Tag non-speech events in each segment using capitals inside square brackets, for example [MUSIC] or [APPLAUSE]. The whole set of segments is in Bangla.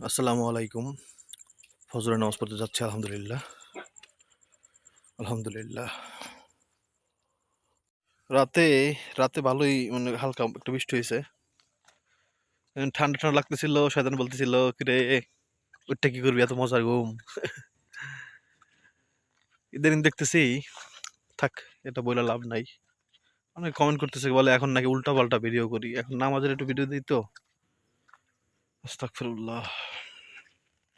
আসসালামু আলাইকুম। ফজরের নামাজ পড়তে যাচ্ছি, আলহামদুলিল্লাহ। আলহামদুলিল্লাহ। রাতে রাতে ভালোই মানে হালকা একটু বৃষ্টি হয়েছে। ঠান্ডা ঠান্ডা লাগতেছিল, শয়তান বলতেছিল, কিরে ওইটা কি করবি? এত মজার ঘুম। ইদানিং দেখতেছি, থাক, এটা বলে লাভ নাই। অনেক কমেন্ট করতেছে, বলে, এখন নাকি উল্টা পাল্টা ভিডিও করি। এখন নামাজের একটু ভিডিও দিই তো। আস্তাগফিরুল্লাহ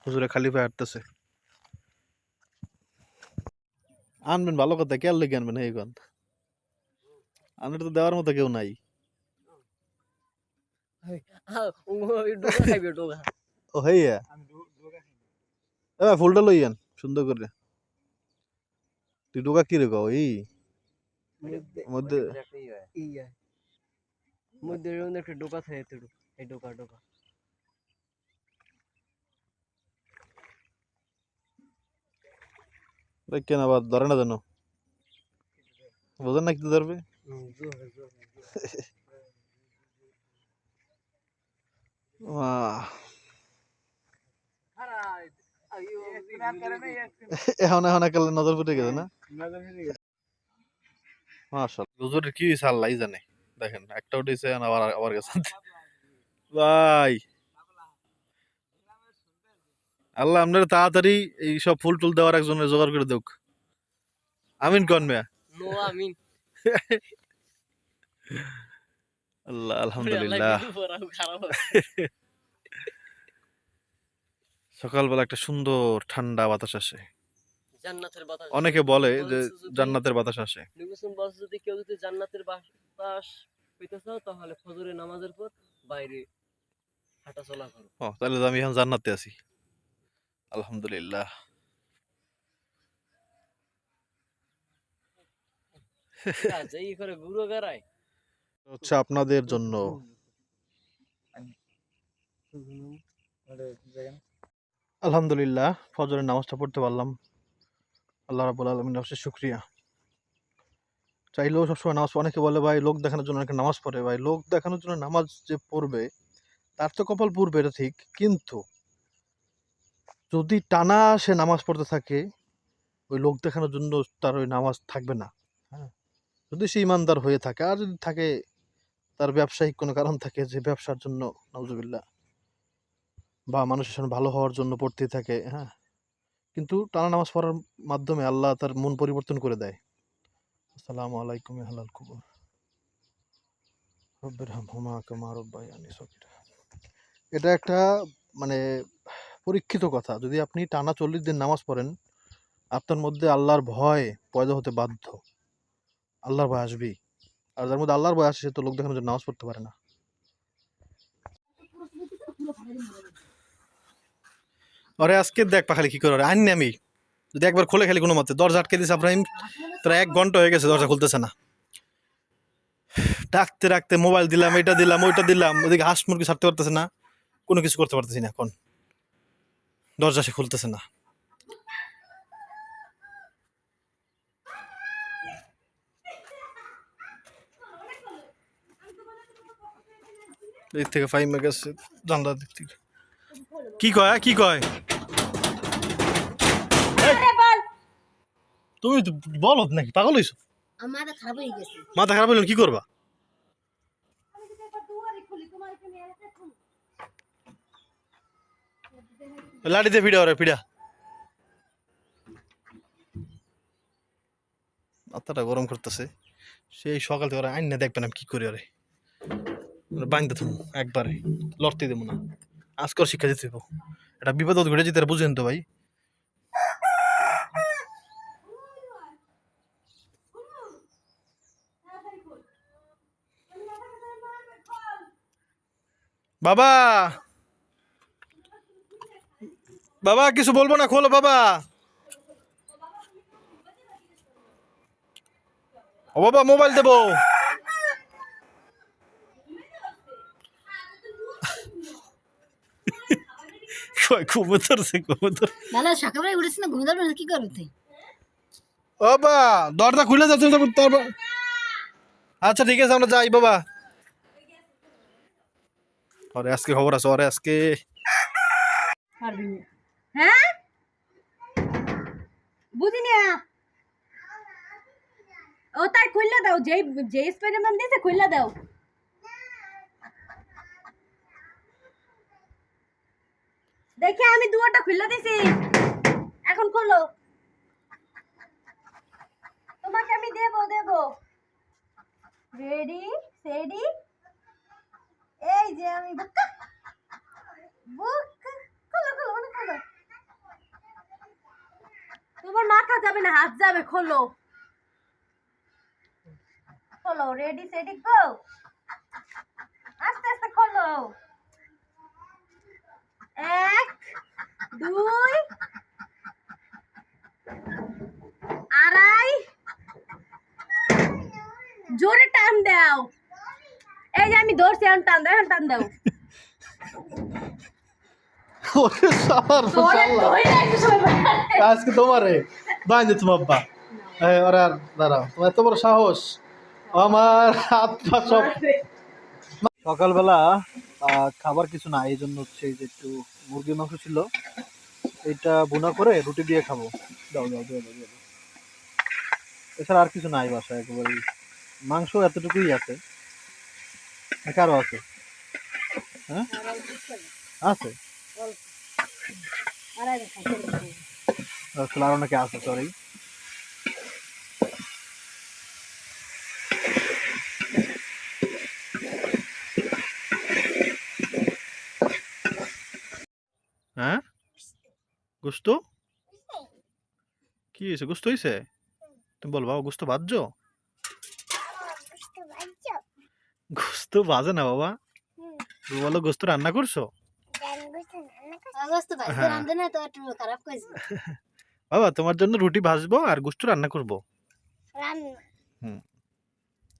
হুজুরে খালি পায়ে হাঁটতেছে আনবেন ভালো কথা কে লেগে আনবেন এই গান আপনার তো দেওয়ার মতো কেউ নাই ও হেইয়া এ ফুলটা লইয়ান সুন্দর করে তুই ডোকা কি রে কও এই মধ্যে মধ্যে একটা ডোকা থাকে এই ডোকা ডোকা কেন আবার ধরে না যেন। বোঝেন না কি ধরবে? এখন এখন একালে নজর ফুটে গেছে না? মাশাআল্লাহ। হুজুরের কি হইছে আল্লাহই জানে। দেখেন একটা উঠেছে এখন আবার আবার গেছে। ভাই। আল্লাহ আপনার তাড়াতাড়ি এই সব ফুল টুল দেওয়ার একজনের জোগাড় করে দেখ আমিন কন মিয়া? নো আমিন। আল্লাহ আলহামদুলিল্লাহ। সকালবেলা একটা সুন্দর ঠান্ডা বাতাস আসে। অনেকে বলে যে জান্নাতের বাতাস আসে। যদি কেউ যদি জান্নাতের বাতাস পেতে চাও তাহলে ফজরের নামাজের পর বাইরে হাঁটা চলা করো। ও তাহলে আমি এখন জান্নাতে আছি। আলহামদুলিল্লাহ। গাড়ায় হচ্ছে আপনাদের জন্য। আলহামদুলিল্লাহ ফজরের নামাজটা পড়তে পারলাম। আল্লাহ রাবুল আলমিন অবশ্যই শুক্রিয়া। চাইলেও সবসময় নামাজ অনেকে বলে ভাই লোক দেখানোর জন্য অনেকে নামাজ পড়ে। ভাই লোক দেখানোর জন্য নামাজ যে পড়বে তার তো কপাল পূর্বে এটা ঠিক। কিন্তু যদি টানা সে নামাজ পড়তে থাকে, ওই লোক দেখানোর জন্য তার ওই নামাজ থাকবে না। হ্যাঁ? যদি সে ইমানদার হয়ে থাকে, আর যদি থাকে, তার ব্যবসায়িক কোনো কারণ থাকে, যে ব্যবসার জন্য নজুবিল্লা বা মানুষের সামনে ভালো হওয়ার জন্য পড়তেই থাকে হ্যাঁ? কিন্তু টানা নামাজ পড়ার মাধ্যমে আল্লাহ তার মন পরিবর্তন করে দেয়। আসসালামু আলাইকুম হালাল কুবুর। রব্বির রব্বায়ানি সগীরা। এটা একটা মানে পরীক্ষিত কথা। যদি আপনি টানা চল্লিশ দিন নামাজ পড়েন, আপনার মধ্যে আল্লাহর ভয় পয়দা হতে বাধ্য। আল্লাহর ভয় আসবেই। আর যার মধ্যে আল্লাহর ভয় আসে, সে তো লোক দেখানোর জন্য নামাজ পড়তে পারে না। আরে আজকে দেখ পাখালি কি করে আইন আমি। যদি একবার খুলে খালি কোনো মতে। দরজা আটকে দিছে আব্রাহিম প্রায় এক ঘণ্টা হয়ে গেছে দরজা খুলতেছে না। ডাকতে রাখতে মোবাইল দিলাম, এটা দিলাম, ওইটা দিলাম, ওদিকে হাঁস মুরগি ছাড়তে পারতেছে না, কোনো কিছু করতে পারতেছি না এখন। দরজা সে খুলতেছে না। দিক থেকে ফাইমে গেছে জানলার দিক থেকে। কি কয়? কি কয়? তুমি তো বলো নাকি? পাগল হইছো? আমার খারাপ হয়ে গেছে। মাথা খারাপ হইল কি করবা? লাঠি দিয়ে পিড়া ওরে পিড়া মাথাটা গরম করতেছে। সেই সকাল থেকে ওরা আইন না দেখবেন আমি কি করি ওরে। বাঁধতে থাকব একবারে। লড়তে দেবো না। আজকের শিক্ষা দিতে দেবো। এটা বিপদ ঘটে যেতে বুঝেন তো ভাই। বাবা! বাবা কিছু বলব না? খোলো বাবা। ও বাবা মোবাইল দেবো। কয় কবুতর সে কবুতর। দাদা সকালবেলা উঠেছি না? ঘুমিয়ে যাবে কি করতে ও বাবা দরজা খুলে যাচ্ছে তারপর আচ্ছা ঠিক আছে আমরা যাই বাবা। আরে আজকে খবর আছে আরে আজকে। পারবি না। হ্যাঁ? বুঝি না ও তাই খুললে দাও, যেই যে স্পাইডারম্যান দিয়েছে খুললে দাও। দেখে আমি দুয়ারটা খুললে দিছি। এখন খোলো। তোমাকে আমি দেব দেব। রেডি সেডি এই যে আমি বুক বুক খোলো খোলো মানে খোলো তোমার মাথা যাবে না, হাত যাবে, খোলো। খোলো রেডি সেডি গো আস্তে আস্তে খোলো। এক, দুই, আড়াই। জোরে টান দাও। এই যে আমি ধরছি, এখন টান দাও, এখন টান দাও। [LAUGHS] ওরে। আজকে তোমারে বাইন্দে তোমার আব্বা। এই, ওরা আর দাঁড়াও তোমার এত বড় সাহস। আমার হাত পা সব সকালবেলা খাবার কিছু না এই জন্য হচ্ছে যে একটু মুরগির মাংস ছিল। এটা বোনা করে রুটি দিয়ে খাব। দাও দাও দাও দাও দাও। এছাড়া আর কিছু নাই বাসায় একেবারে মাংস এতটুকুই আছে। কারও আছে? হ্যাঁ? আছে? আড়াই রাখো, ছেড়ে দাও। আসলে আরও নাকি আছে সরি হ্যাঁ? গোস্ত? কি হয়েছে? গোস্ত হয়েছে? তুমি বল বাবা গোস্ত ভাজছো গোস্ত ভাজে না বাবা। তুমি বলো গোস্ত রান্না করছ আগস্ট ভাই হ্যাঁ। রান্ধে না তো একটু খারাপ করেছে [LAUGHS] বাবা তোমার জন্য রুটি ভাজবো আর গোস্ত রান্না করব।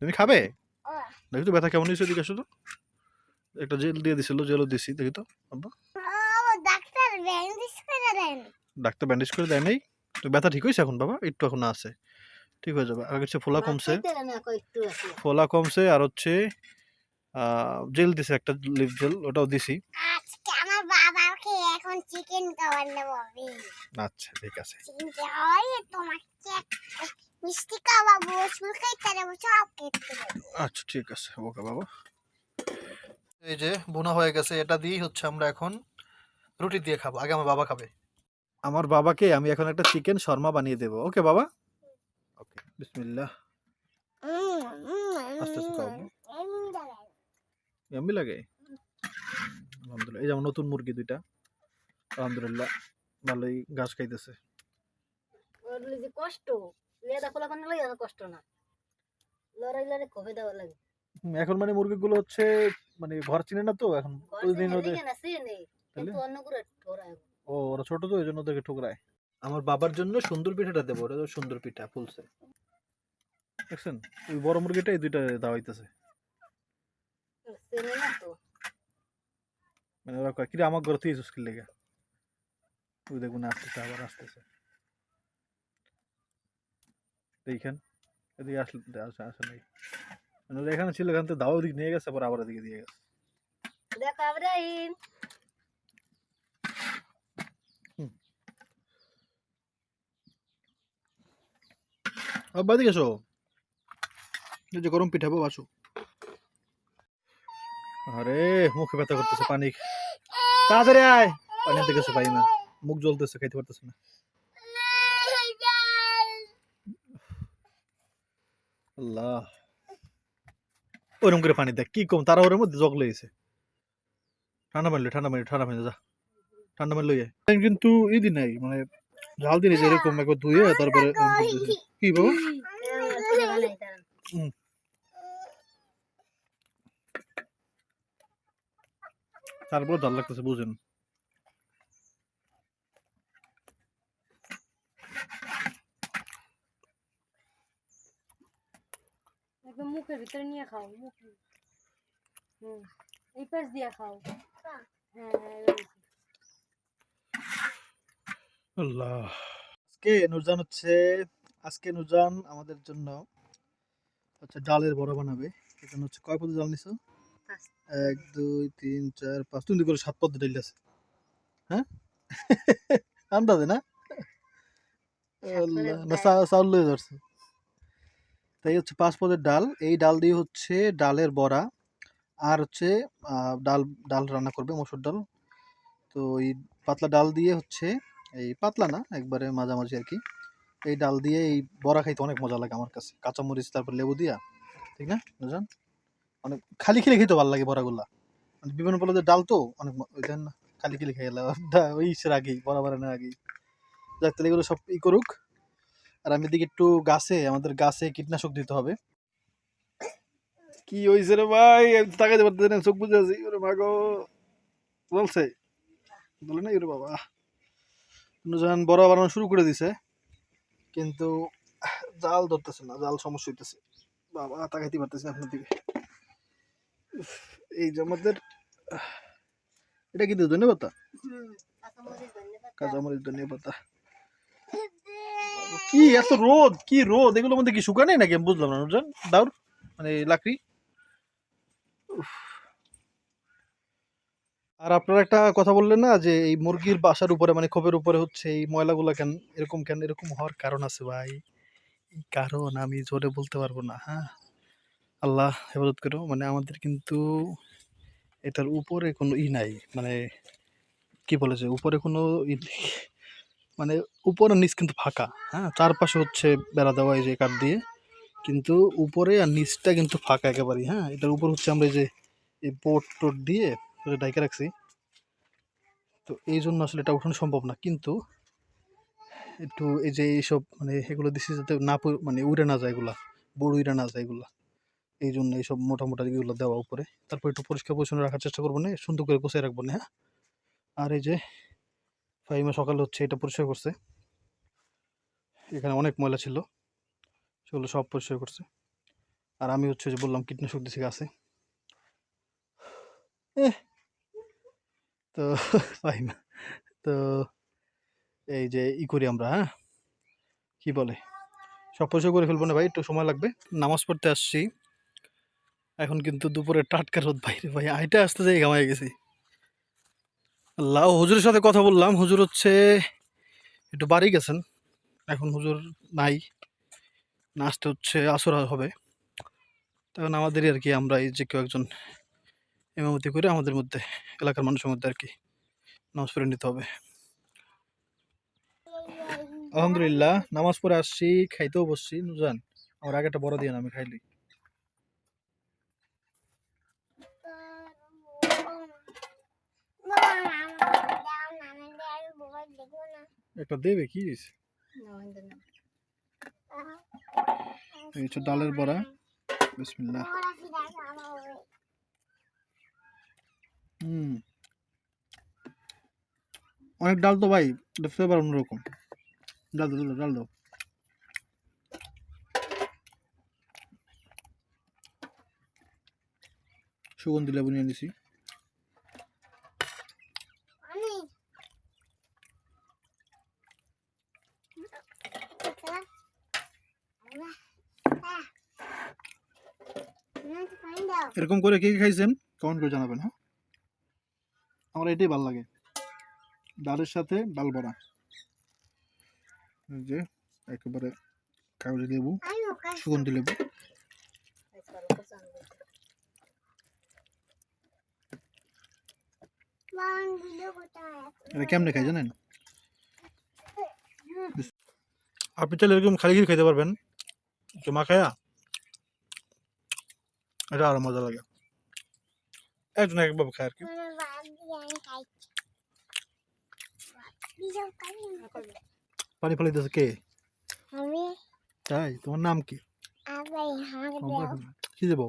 তুমি খাবে? দেখি তো ব্যথা কেমন হয়েছে এদিকে আসো তো একটা জেল দিয়ে দিছিল জেলও দিছি দেখি তো আব্বা। ডাক্তার ব্যান্ডেজ করে দেন। ডাক্তার ব্যান্ডেজ করে দেয় নাই। তো ব্যথা ঠিক হয়েছে এখন বাবা? একটু এখন আছে। ঠিক হয়ে যাবে। আগে হচ্ছে ফোলা কমছে। ফোলা কমছে আর হচ্ছে জেল দিছে একটা লিভ জেল ওটাও দিছি। আজকে আমার বাবাকে এখন চিকেন খাওয়ানো হবে আচ্ছা ঠিক আছে। চিকেন খাওয়াই তোমাকে মিষ্টি খাওয়াবো ফুল খাইতে দেবো সব খেতে আচ্ছা ঠিক আছে ওকে বাবা। এই যে বোনা হয়ে গেছে এটা দিয়েই হচ্ছে আমরা এখন রুটি দিয়ে খাব আগে আমার বাবা খাবে। আমার বাবাকে আমি এখন একটা চিকেন শর্মা বানিয়ে দেবো ওকে বাবা? ওকে বিসমিল্লাহ। আস্তে আস্তে খাও। লাগে? আলহামদুলিল্লাহ এই যেমন নতুন মুরগি দুইটা। আলহামদুলিল্লাহ ভালোই ঘাস খাইতেছে। কষ্ট লেদা খোলা বানালে আর কষ্ট না। লড়াই লড়াই কবে দেওয়া লাগে? এখন মানে মুরগিগুলো হচ্ছে মানে ঘর চিনে না তো এখন? প্রতিদিন ওদের ও ওরা ছোট তো এই জন্য ওদেরকে ঠুকরায়। আমার বাবার জন্য সুন্দর পিঠাটা দেবো ওটা সুন্দর পিঠা ফুলছে। দেখছেন? ওই বড় মুরগিটা এই দুইটা দেওয়া হইতেছে। চেনে না তো। মানে ওরা কিরে আমার ঘর থেকে সুস্কিল লেগে? ওই দেখুন আসতেছে আবার আসতেছে। এইখান এদিকে আসলে আসে আসে নাই। মানে এখানে ছিল এখান থেকে দাও দিক নিয়ে গেছে আবার আবার এদিকে দিয়ে গেছে। দেখো আব্রাহিম আব্বা এদিকে এসো। এই যে গরম পিঠাবো আসো। আরে মুখে ব্যথা করতেছে পানি। তাড়াতাড়ি আয়। পানি গেছে পাই না মুখ জ্বলতেছে, খাইতে পারতেছে না। আল্লাহ। ওরকম করে পানি দেখ কি কম? তারা ওর মধ্যে জগ লইছে। ঠান্ডা মারলে ঠান্ডা মারলে ঠান্ডা মারলে, যা। ঠান্ডা মারলে লইয়ে কিন্তু ইদি নাই মানে ঝাল দিনে যেরকম একবার ধুয়ে তারপরে এরকম। কি বাবা? তারপরে ডাল লাগতেছে, বুঝেন। খাও মুখে। হুম এই পাশ দিয়ে খাও। হ্যাঁ। হ্যাঁ আল্লাহ। আজকে নুরজান হচ্ছে আজকে নুরজান আমাদের জন্য হচ্ছে ডালের বড়া বানাবে। এখানে হচ্ছে কয় পদ ডাল নিছো? এক দুই তিন চার পাঁচ। দুই করে সাত পদ ডাল আছে। হ্যাঁ? [LAUGHS] আন্দাজে না? আল্লাহ, না চাউল লয়ে ধরছে। তাই হচ্ছে পাঁচ পদের ডাল। এই ডাল দিয়ে হচ্ছে ডালের বড়া আর হচ্ছে ডাল ডাল রান্না করবে মসুর ডাল। তো এই পাতলা ডাল দিয়ে হচ্ছে, এই পাতলা না, একবারে মাঝামাঝি আর কি। এই ডাল দিয়ে এই বড়া খাইতে অনেক মজা লাগে আমার কাছে। কাঁচামরিচ, তারপর লেবু দিয়া, ঠিক না, বুঝলেন? অনেক খালি খেলে খেতে ভালো লাগে বড়াগুলা। মানে বিভিন্ন পদের ডাল তো অনেক না খালি খেলে খেয়ে ওই ইসের আগেই বড়া বানানোর আগেই। যাক, তাহলে এগুলো সব ই করুক। আর আমি দিকে একটু গাছে, আমাদের গাছে কীটনাশক দিতে হবে। কি হয়েছে রে ভাই? আমি তাকাইতে পারতেছি না, চোখ বুঝে আছি। ওরে মাগো বলছে, বলে না ওরে বাবা। নুজান বড় বানানো শুরু করে দিছে, কিন্তু জাল ধরতেছে না, জাল সমস্যা হইতেছে। বাবা, তাকাইতে পারতেছি না আপনার দিকে। এই যে আমাদের, এটা কি দিয়ে ধন্যবাদ। কাঁচামরিচ ধন্যবাদ। কি এত রোদ? কি রোদ? এগুলোর মধ্যে কি শুকানে নাকি? আমি বুঝলাম না, নুরজান। দাউর মানে লাকড়ি। আর আপনারা একটা কথা বললেন না যে এই মুরগির বাসার উপরে মানে খোপের উপরে হচ্ছে এই ময়লাগুলো কেন, এরকম কেন, এরকম হওয়ার কারণ আছে ভাই? এই কারণ আমি জোরে বলতে পারব না হ্যাঁ? আল্লাহ হেফাজত করো মানে আমাদের কিন্তু এটার উপরে কোনো ই নাই মানে কি বলেছে উপরে কোনো ই। মানে উপরে নিচ কিন্তু ফাঁকা হ্যাঁ? চারপাশে হচ্ছে বেড়া দেওয়া এই যে কাঠ দিয়ে। কিন্তু উপরে আর নিচটা কিন্তু ফাঁকা একেবারেই হ্যাঁ? এটার উপর হচ্ছে আমরা এই যে, এই বোট টোট দিয়ে ডাইকে রাখছি। তো এই জন্য আসলে এটা উঠানো সম্ভব না। কিন্তু একটু এই যে এইসব মানে এগুলো দিচ্ছি যাতে না মানে উড়ে না যায় এগুলা, বড় উড়ে না যায় এগুলা। এই জন্য এইসব মোটা মোটা এগুলো দেওয়া উপরে। তারপর একটু পরিষ্কার পরিচ্ছন্ন রাখার চেষ্টা করব না, সুন্দর করে গোছায় রাখব না হ্যাঁ? আর এই যে ফাইমা সকাল হচ্ছে এটা পরিষ্কার করছে। এখানে অনেক ময়লা ছিল, সেগুলো সব পরিষ্কার করছে। আর আমি হচ্ছে যে বললাম কীটনাশক দিছি গাছে। তো ফাইমা তো এই যে ই করি আমরা হ্যাঁ? কী বলে? সব পরিষ্কার করে ফেলব না ভাই, একটু সময় লাগবে। নামাজ পড়তে আসছি। এখন কিন্তু দুপুরে টাটকা রোদ বাইরে, ভাই, আইটা আসতে যাই, ঘামাই গেছি। আল্লাহ, হুজুরের সাথে কথা বললাম। হুজুর হচ্ছে একটু বাড়ি গেছেন। এখন হুজুর নাই। নাচতে হচ্ছে, আসর হবে। তখন আমাদেরই আর কি আমরা এই যে কেউ একজন এমামতি করে আমাদের মধ্যে, এলাকার মানুষের মধ্যে আর কি নামাজ পড়ে নিতে হবে। আলহামদুলিল্লাহ, নামাজ পড়ে আসছি, খাইতেও বসছি। নুজান, আমার আগে একটা বড় দিয়ে আমি খাইলি। একটা দেবে কি হচ্ছে ডালের বড়া। বিসমিল্লাহ। হুম। অনেক ডাল তো ভাই এটা ফ্লেভার অন্যরকম। ডাল দাও, ডাল দাও। সুগন্ধি লেবু নিয়ে নিছি। এরকম করে কে কে খাইছেন? কমেন্ট করে জানাবেন হ্যাঁ? আমার এটাই ভালো লাগে। ডালের সাথে ডাল বড়া। যে, একেবারে কাগজি লেবু সুগন্ধি লেবু। এটা কেমনে খাই জানেন? আপনি চাইলে এরকম খালি খালি খাইতে পারবেন। একটু মাখায়া এটা আরও মজা লাগে। একজন একভাবে খায় আর কি পানি ফালি দিতেছে কে তাই? তোমার নাম কি? কি দেবো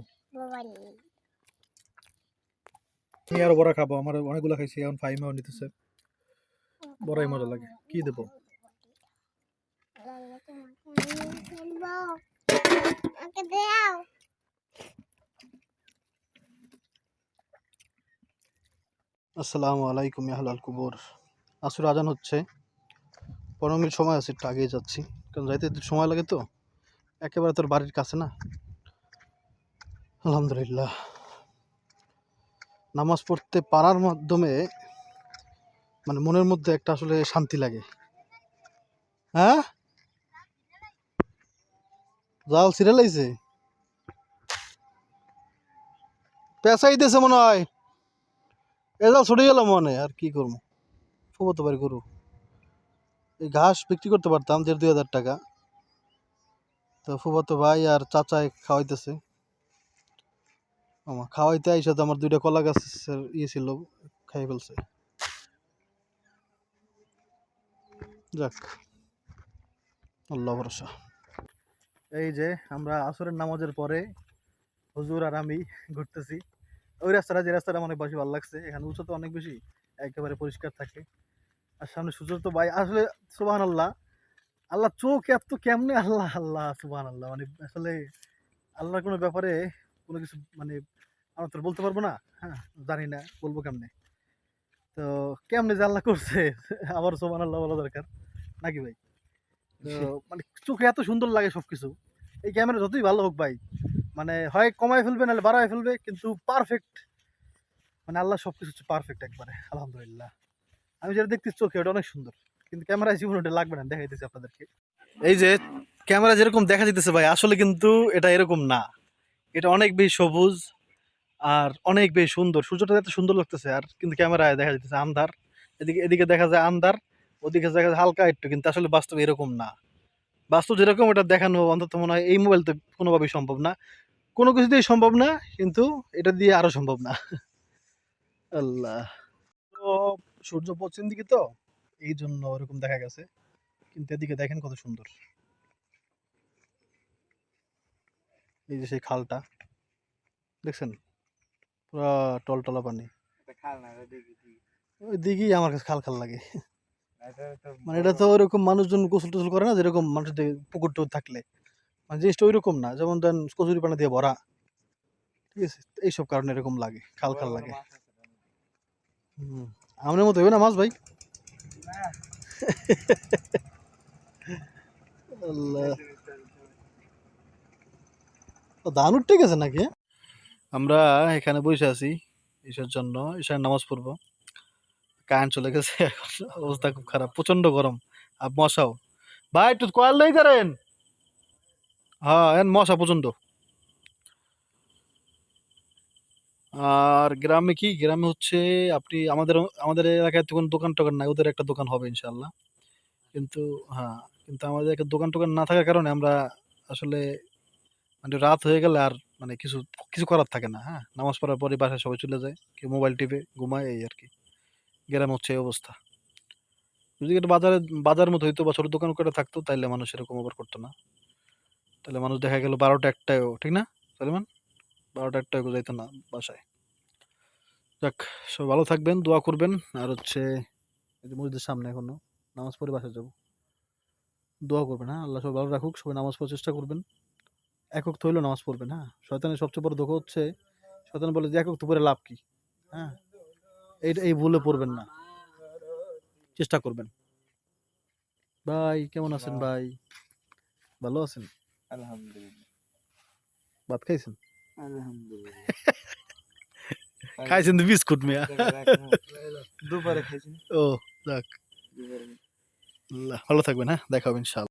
আমি আরও বড়া খাব। আমার অনেকগুলো খাইছি এখন ফাইমাও নিতেছে। বড়াই মজা লাগে। কি দেবো আমাকে দাও আসসালামু আলাইকুম ইয়াহলাল কুবর। আসর আজান হচ্ছে। পনেরো মিনিট সময় আছে, একটু আগেই যাচ্ছি। কারণ যাইতে সময় লাগে তো। একেবারে তোর বাড়ির কাছে না? আলহামদুলিল্লাহ। নামাজ পড়তে পারার মাধ্যমে মানে মনের মধ্যে একটা আসলে শান্তি লাগে। হ্যাঁ? জাল সিরিয়াল আইছে পেঁচাই দিয়েছে মনে হয়। এ জাল ছড়ে গেল মনে আর কি করব? ফুবো পারি গরু। এই ঘাস বিক্রি করতে পারতাম দেড় দুই হাজার টাকা। তো ফুফাতো ভাই আর চাচাই খাওয়াইতেছে। আমার খাওয়াইতে আইসা তো আমার দুইটা কলা গাছের ইয়ে ছিল, খাই ফেলছে। যাক, আল্লাহ ভরসা। এই যে আমরা আসরের নামাজের পরে হুজুর আর আমি ঘুরতেছি। ওই রাস্তাটা যে রাস্তাটা অনেক বেশি ভালো লাগছে। এখানে উঁচু তো অনেক বেশি একেবারে পরিষ্কার থাকে। আর সামনে সূর্য তো ভাই আসলে সুবাহ আল্লাহ আল্লাহ চোখ এত কেমনে আল্লাহ আল্লাহ সুবাহ আল্লাহ মানে আসলে আল্লাহর কোনো ব্যাপারে কোনো কিছু মানে আমরা তো বলতে পারব না। হ্যাঁ জানি না বলব কেমনে? তো কেমনে যে আল্লাহ করছে আবার সোমান আল্লাহ বলা দরকার। নাকি ভাই? তো মানে চোখে এত সুন্দর লাগে সব কিছু এই ক্যামেরা যতই ভালো হোক ভাই মানে হয় কমায় ফেলবে, নাহলে বাড়ায় ফেলবে, কিন্তু পারফেক্ট মানে আল্লাহ সব কিছু পারফেক্ট একবারে, আলহামদুলিল্লাহ। আমি যেটা দেখতেছি চোখে, ওটা অনেক সুন্দর। কিন্তু ক্যামেরায় জীবন ওটা লাগবে না দেখাইতেছি আপনাদেরকে। এই যে ক্যামেরা যেরকম দেখা যেতেছে ভাই, আসলে কিন্তু এটা এরকম না। এটা অনেক বেশি সবুজ আর অনেক বেশি সুন্দর। সূর্যটা এত সুন্দর লাগতেছে আর, কিন্তু ক্যামেরায় দেখা যাচ্ছে আন্ধার। এদিকে এদিকে দেখা যায় আন্ধার, ওদিকে দেখা যায় হালকা একটু, কিন্তু আসলে বাস্তব এরকম না। বাস্তব যেরকম এটা দেখানো অন্তত মনে হয় এই মোবাইল তো কোনোভাবেই সম্ভব না। কোনো কিছুতেই সম্ভব না কিন্তু এটা দিয়ে আরও সম্ভব না। আল্লাহ। তো সূর্য পশ্চিম দিকে তো এই জন্য ওরকম দেখা গেছে। কিন্তু এদিকে দেখেন কত সুন্দর। এই যে সেই খালটা দেখছেন? পুরা টলটলা পানি। ওই দিকেই আমার কাছে খাল খাল লাগে। মানে এটা তো ওইরকম মানুষজন গোসল টোসল করে না যেরকম মানুষদের পুকুর টুকুর থাকলে। মানে জিনিসটা ওইরকম না যেমন ধরেন কচুরি পানা দিয়ে ভরা। ঠিক আছে? এইসব কারণে এরকম লাগে খাল খাল লাগে। হুম আমাদের মতো হবে না মাছ ভাই? আল্লাহ। ধান উঠতে গেছে নাকি হ্যাঁ? আমরা এখানে বসে আছি ঈশার জন্য ঈশার নামাজ পড়ব। কারেন্ট চলে গেছে, অবস্থা খুব খারাপ প্রচণ্ড গরম। আর মশাও। ভাই, একটু কয়াল নেই করেন। হ্যাঁ এন মশা প্রচণ্ড আর গ্রামে কি? গ্রামে হচ্ছে আপনি আমাদের আমাদের এলাকায় তো কোনো দোকান টোকান নাই, ওদের একটা দোকান হবে ইনশাল্লাহ কিন্তু হ্যাঁ কিন্তু আমাদের একটা দোকান টোকান না থাকার কারণে আমরা আসলে মানে রাত হয়ে গেলে আর মানে কিছু কিছু করার থাকে না হ্যাঁ? নামাজ পড়ার পরে বাসায় সবাই চলে যায়, কেউ মোবাইল টিপে ঘুমায়, এই আর কি। গ্রামে হচ্ছে এই অবস্থা। যদি এটা বাজারে, বাজার মতো হইতো বা ছোট দোকান করে থাকতো, তাইলে মানুষ এরকম ওভার করতো না। তাহলে মানুষ দেখা গেল বারোটা একটাও ঠিক না, সালিমান? বারোটা একটাও যাইতো না বাসায়। যাক সব ভালো থাকবেন, দোয়া করবেন। আর হচ্ছে মসজিদের সামনে এখনও নামাজ পড়ে বাসায় যাব। দোয়া করবেন হ্যাঁ? আল্লাহ সব ভালো রাখুক, সবাই নামাজ পড়ার চেষ্টা করবেন। একক তো হইলেও নামাজ পড়বেন হ্যাঁ? শয়তানের সবচেয়ে বড় ধোকা হচ্ছে, শয়তান বলে যে একক তো পরে লাভ কি হ্যাঁ? এইটা এই ভুলে পড়বেন না। চেষ্টা করবেন। ভাই কেমন আছেন ভাই? ভালো আছেন? আলহামদুলিল্লাহ। ভাত খাইছেন? আলহামদুলিল্লাহ। [LAUGHS] খাইছেন তো বিস্কুট মিয়া। দুপুরে খাইছি ও যাক। আল্লাহ ভালো থাকবেন হ্যাঁ? দেখা হবে ইনশাআল্লাহ।